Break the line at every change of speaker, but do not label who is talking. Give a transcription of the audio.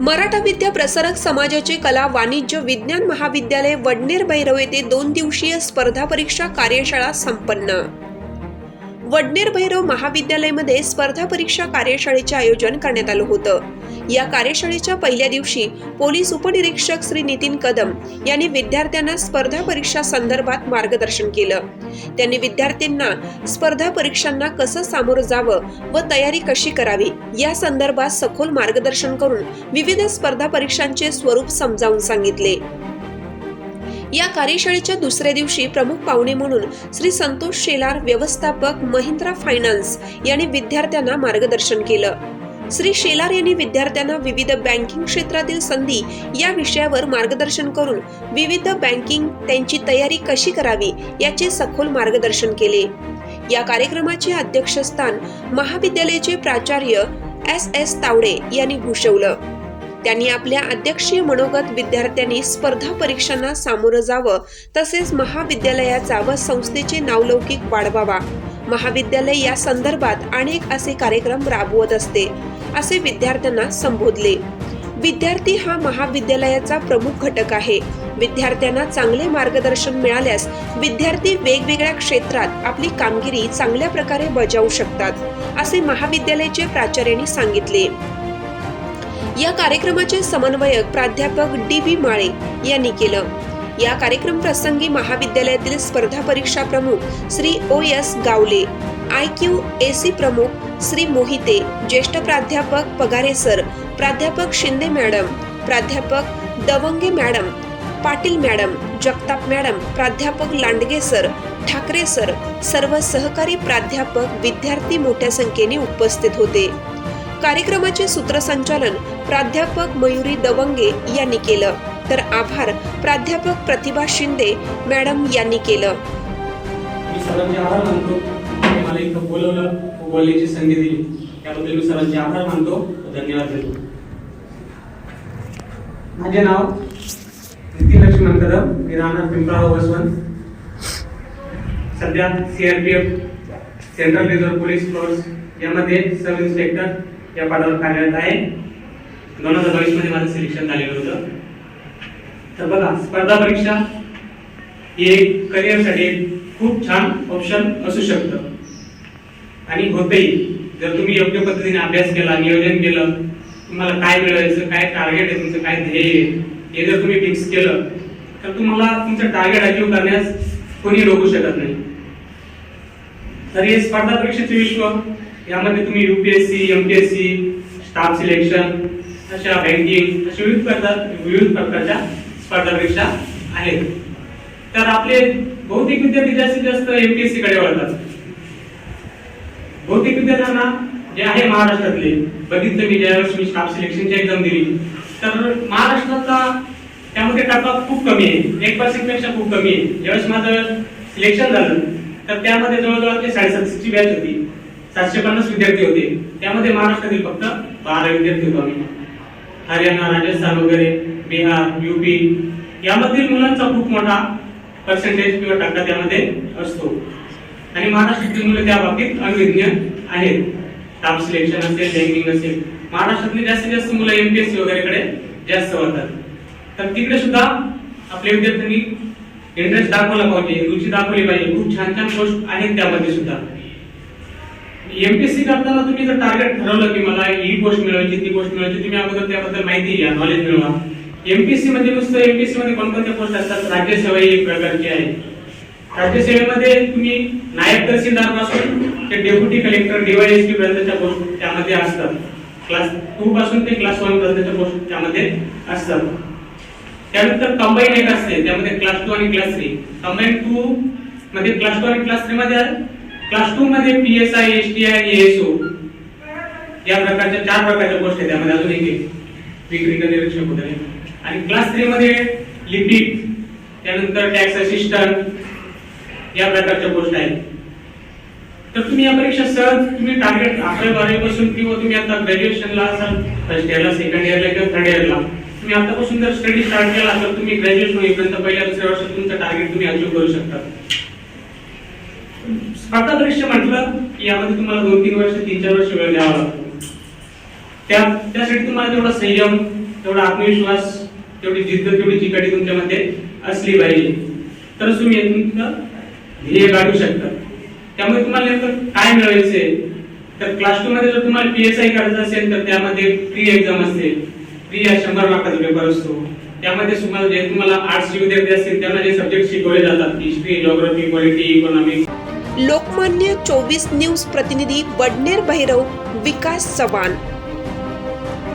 मराठा विद्या प्रसारक समाजाचे कला वाणिज्य विज्ञान महाविद्यालय वडनेर भैरव येथे दोन दिवसीय स्पर्धा परीक्षा कार्यशाळा संपन्न. वडनेर भैरव महाविद्यालयामध्ये स्पर्धा परीक्षा कार्यशाळेचे आयोजन करण्यात आलं होतं. या कार्यशाळेच्या पहिल्या दिवशी पोलीस उपनिरीक्षक श्री नितीन कदम यांनी विद्यार्थ्यांना स्पर्धा परीक्षा संदर्भात मार्गदर्शन केलं. त्यांनी विद्यार्थ्यांना स्पर्धा परीक्षांना कसं सामोरं जावं व तयारी कशी करावी या संदर्भात सखोल मार्गदर्शन करून विविध स्पर्धा परीक्षांचे स्वरूप समजावून सांगितले. या कार्यशाळेच्या दुसऱ्या दिवशी प्रमुख पाहुणे म्हणून श्री संतोष शेलार व्यवस्थापक महिंद्रा फायनान्स यांनी विद्यार्थ्यांना मार्गदर्शन केलं. श्री शेलार यांनी विद्यार्थ्यांना विविध बँकिंग क्षेत्रातील संधी या विषयावर मार्गदर्शन करून विविध बँकिंग त्यांची तयारी कशी करावी याचे सखोल मार्गदर्शन केले. या कार्यक्रमाचे अध्यक्षस्थान महाविद्यालयाचे प्राचार्य एस एस तावडे यांनी भूषवलं. त्यांनी आपल्या अध्यक्षीय मनोगत विद्यार्थ्यांनी स्पर्धा परीक्षांना सामोरं जावं तसेच महाविद्यालयाचा व संस्थेचे नावलौकिक वाढवावा. महाविद्यालय या संदर्भात अनेक असे कार्यक्रम राबवत असते असे विद्यार्थ्यांना संबोधले. विद्यार्थी हा महाविद्यालयाचा प्रमुख घटक आहे. विद्यार्थ्यांना चांगले मार्गदर्शन मिळाल्यास विद्यार्थी वेगवेगळ्या क्षेत्रात आपली कामगिरी चांगल्या प्रकारे बजावू शकतात असे महाविद्यालयाचे प्राचार्यांनी सांगितले. या कार्यक्रमाचे समन्वयक प्राध्यापक डी बी माळे यांनी केलं. या कार्यक्रम प्रसंगी महाविद्यालयातील स्पर्धा परीक्षा प्रमुख Shri O S Gawale I Q A C प्रमुख श्री मोहिते ज्येष्ठ प्राध्यापक पगारे सर प्राध्यापक शिंदे मॅडम प्राध्यापक Dawange madam Patil madam Jagtap madam प्राध्यापक लांडगे सर ठाकरे सर सर्व सहकारी प्राध्यापक विद्यार्थी मोठ्या संख्येने उपस्थित होते. कार्यक्रमाचे सूत्रसंचालन प्राध्यापक मयुरी दवंगे यांनी केलं. तर आभार प्राध्यापक प्रतिभा शिंदे मॅडम यांनी केलं.
मी सरांचे आभार मानतो. मला इथं बोलवलं बोलण्याची संधी दिली. त्याबद्दल मी सरांचे आभार मानतो. धन्यवाद देतो. माझे नाव नितीन लक्ष्मण कदम मी राहणार पिंपळाव बसवंत सध्या CRPF central reserve police force यामध्ये सब इन्स्पेक्टर या पदावर कार्यरत आहे. दोन हजार बावीसमध्ये माझं सिलेक्शन झालेलं होतं. तर बघा स्पर्धा परीक्षा ही एक करिअरसाठी खूप छान ऑप्शन असू शकतं. आणि होतेही जर तुम्ही योग्य पद्धतीने अभ्यास केला नियोजन केलं तुम्हाला काय मिळवायचं काय टार्गेट आहे तुमचं काय ध्येय आहे हे जर तुम्ही फिक्स केलं तर तुम्हाला तुमचं टार्गेट अचीव करण्यास कोणी रोखू शकत नाही. तर हे स्पर्धा परीक्षेचे विश्व यामध्ये तुम्ही युपीएससी एमपीएससी स्टाफ सिलेक्शन अशा बँकिंग अशा विविध प्रकार विविध प्रकारच्या स्पर्धा आहेत. तर आपले बहुतेक विद्यार्थी जास्तीत जास्त एमपीएससी कडे वळतात. बहुतेक विद्यार्थ्यांना जे आहे महाराष्ट्रातले बघितलं मी ज्यावेळेस मी स्टाफ सिलेक्शनची एक्झाम दिली तर महाराष्ट्राचा त्यामध्ये टप्पा खूप कमी आहे. एक पर्सेंटपेक्षा खूप कमी आहे. ज्यावेळेस माझं सिलेक्शन झालं तर त्यामध्ये जवळजवळ ते साडेसातशेची बॅच होती. सातशे पन्नास विद्यार्थी होते. त्यामध्ये महाराष्ट्रातील फक्त बारा विद्यार्थी होतो आम्ही. हरियाणा राजस्थान वगैरे. बिहार युपी यामधील मुलांचा खूप मोठा पर्सेंटेज किंवा टक्का त्यामध्ये असतो. आणि महाराष्ट्रातील मुलं त्या बाबतीत अनविज्ञ आहेत. स्टाफ सिलेक्शन असेल बँकिंग असेल. महाराष्ट्रातली जास्तीत जास्त मुलं एमपीएससी वगैरेकडे जास्त वळतात तर तिकडे सुद्धा आपल्या विद्यार्थ्यांनी इंटरेस्ट दाखवला पाहिजे रुची दाखवली पाहिजे. खूप छान छान गोष्ट आहेत त्यामध्ये सुद्धा. एमपीएससी करताना तुम्ही जर टार्गेट ठरवलं की मला ही पोस्ट मिळवायची ती पोस्ट मिळवायची तुम्ही अगोदर त्याबद्दल माहिती घ्या नॉलेज मिळवा. एमपीसी मध्ये नुसतं एमपीसी मध्ये कोणकोणत्या पोस्ट असतात? राज्यसेवा ही एक प्रकारची आहे. राज्यसेवेमध्ये तुम्ही नायब तहसीलदारपासून ते डेप्युटी कलेक्टर डीवायएसपी पर्यंतच्या पोस्ट त्यामध्ये असतात. क्लास टू पासून ते क्लास वन पर्यंतच्या पोस्ट त्यामध्ये असतात. त्यानंतर कंबाईन एक असते त्यामध्ये क्लास टू आणि क्लास थ्री कंबाईन टू मध्ये क्लास टू आणि क्लास थ्री मध्ये क्लास टू मध्ये P S I S T I SO या प्रकारच्या चार प्रकारच्या पोस्ट आहेत त्यामध्ये. अजून एक विक्री निरीक्षक होते आणि क्लास थ्री मध्ये लिपिक त्यानंतर टॅक्स असिस्टंट या प्रकारच्या पोस्ट आहेत. तर तुम्ही या परीक्षा सहज तुम्ही टार्गेट अकरा बारावीपासून किंवा तुम्ही आता ग्रॅज्युएशनला असाल फर्स्ट इयरला सेकंड इयरला किंवा थर्ड इयरला तुम्ही आतापासून जर स्टडी स्टार्ट केला तर तुम्ही ग्रॅज्युएशन होईपर्यंत पहिल्या दुसऱ्या वर्षात तुमचं टार्गेट तुम्ही अचीव करू शकता. स्पर्धा परीक्षा म्हटलं की यामध्ये तुम्हाला दोन तीन वर्ष तीन चार वर्ष वेळ द्यावा लागतो. त्या त्यासाठी तुम्हाला तेवढा संयम तेवढा आत्मविश्वास तेवढी जिद्द तेवढी चिकाटी तुमच्यामध्ये असली पाहिजे तर तुम्ही तुमचं ध्येय काढू शकता. त्यामुळे तुम्हाला नेमकं काय मिळवायचंय तर क्लास टू मध्ये जर तुम्हाला पीएसआय करायचं असेल तर त्यामध्ये प्री एक्झाम असते. प्री शंभर मार्काचा पेपर असतो. त्यामध्ये तुम्हाला जे तुम्हाला आर्ट्स विद्यार्थी असतील त्यांना जे सब्जेक्ट शिकवले जातात history geography polity economics
Lokmanya चोवीस न्यूज प्रतिनिधी बडनेर भैरव विकास चव्हाण.